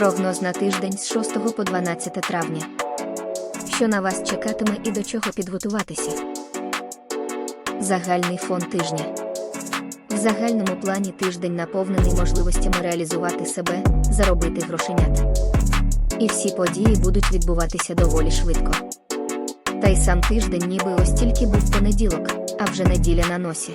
Прогноз на тиждень з 6 по 12 травня. Що на вас чекатиме і до чого підготуватися? Загальний фон тижня. В загальному плані тиждень наповнений можливостями реалізувати себе, заробити грошенят. І всі події будуть відбуватися доволі швидко. Та й сам тиждень ніби ось тільки був понеділок, а вже неділя на носі.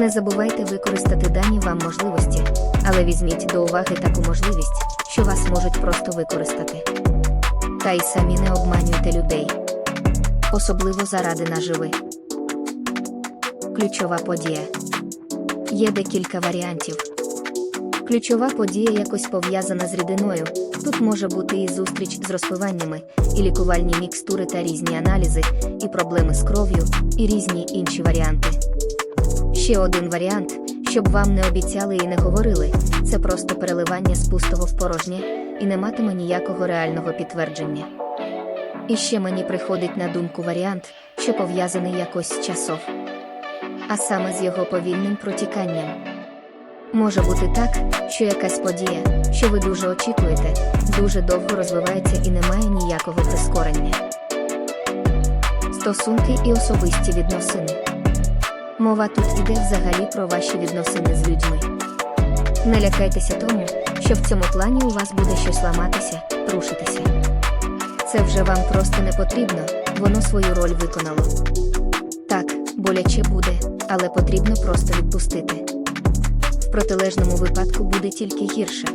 Не забувайте використати дані вам можливості, але візьміть до уваги таку можливість, що вас можуть просто використати. Та й самі не обманюйте людей. Особливо заради наживи. Ключова подія. Є декілька варіантів. Ключова подія якось пов'язана з рідиною. Тут може бути і зустріч з розпиваннями, і лікувальні мікстури та різні аналізи, і проблеми з кров'ю, і різні інші варіанти. Ще один варіант, щоб вам не обіцяли і не говорили, це просто переливання з пустого в порожнє і не матиме ніякого реального підтвердження. І ще мені приходить на думку варіант, що пов'язаний якось з часов, а саме з його повільним протіканням. Може бути так, що якась подія, що ви дуже очікуєте, дуже довго розвивається і не має ніякого прискорення. Стосунки і особисті відносини. Мова тут іде взагалі про ваші відносини з людьми. Не лякайтеся тому, що в цьому плані у вас буде щось ламатися, рушитися. Це вже вам просто не потрібно, воно свою роль виконало. Так, боляче буде, але потрібно просто відпустити. В протилежному випадку буде тільки гірше.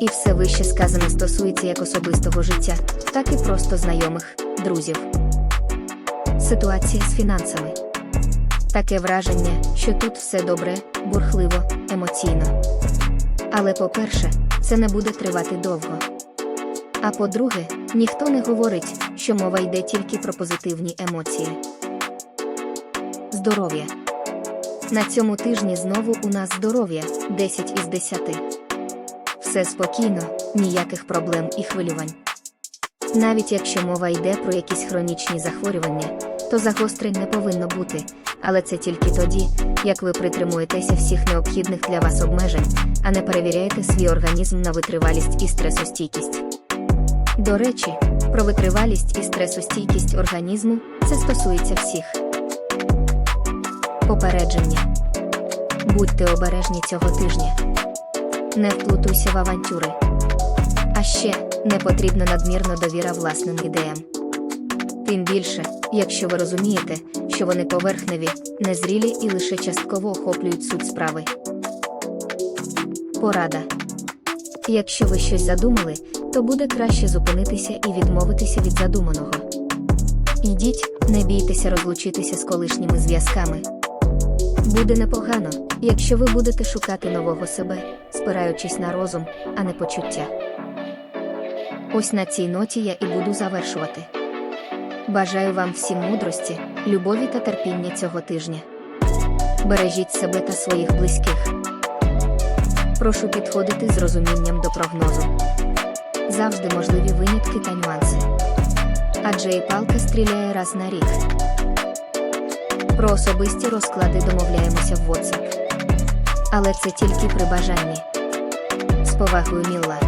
І все вище сказане стосується як особистого життя, так і просто знайомих, друзів. Ситуація з фінансами. Таке враження, що тут все добре, бурхливо, емоційно. Але по-перше, це не буде тривати довго. А по-друге, ніхто не говорить, що мова йде тільки про позитивні емоції. Здоров'я. На цьому тижні знову у нас здоров'я 10 із 10. Все спокійно, ніяких проблем і хвилювань. Навіть якщо мова йде про якісь хронічні захворювання, то загострень не повинно бути, але це тільки тоді, як ви притримуєтеся всіх необхідних для вас обмежень, а не перевіряєте свій організм на витривалість і стресостійкість. До речі, про витривалість і стресостійкість організму це стосується всіх. Попередження. Будьте обережні цього тижня. Не вплутуйся в авантюри. А ще не потрібна надмірна довіра власним ідеям. Тим більше, якщо ви розумієте, що вони поверхневі, незрілі і лише частково охоплюють суть справи. Порада. Якщо ви щось задумали, то буде краще зупинитися і відмовитися від задуманого. Йдіть, не бійтеся розлучитися з колишніми зв'язками. Буде непогано, якщо ви будете шукати нового себе, спираючись на розум, а не почуття. Ось на цій ноті я і буду завершувати. Бажаю вам всім мудрості, любові та терпіння цього тижня. Бережіть себе та своїх близьких. Прошу підходити з розумінням до прогнозу. Завжди можливі винятки та нюанси. Адже і палка стріляє раз на рік. Про особисті розклади домовляємося в WhatsApp. Але це тільки при бажанні. З повагою Мілла.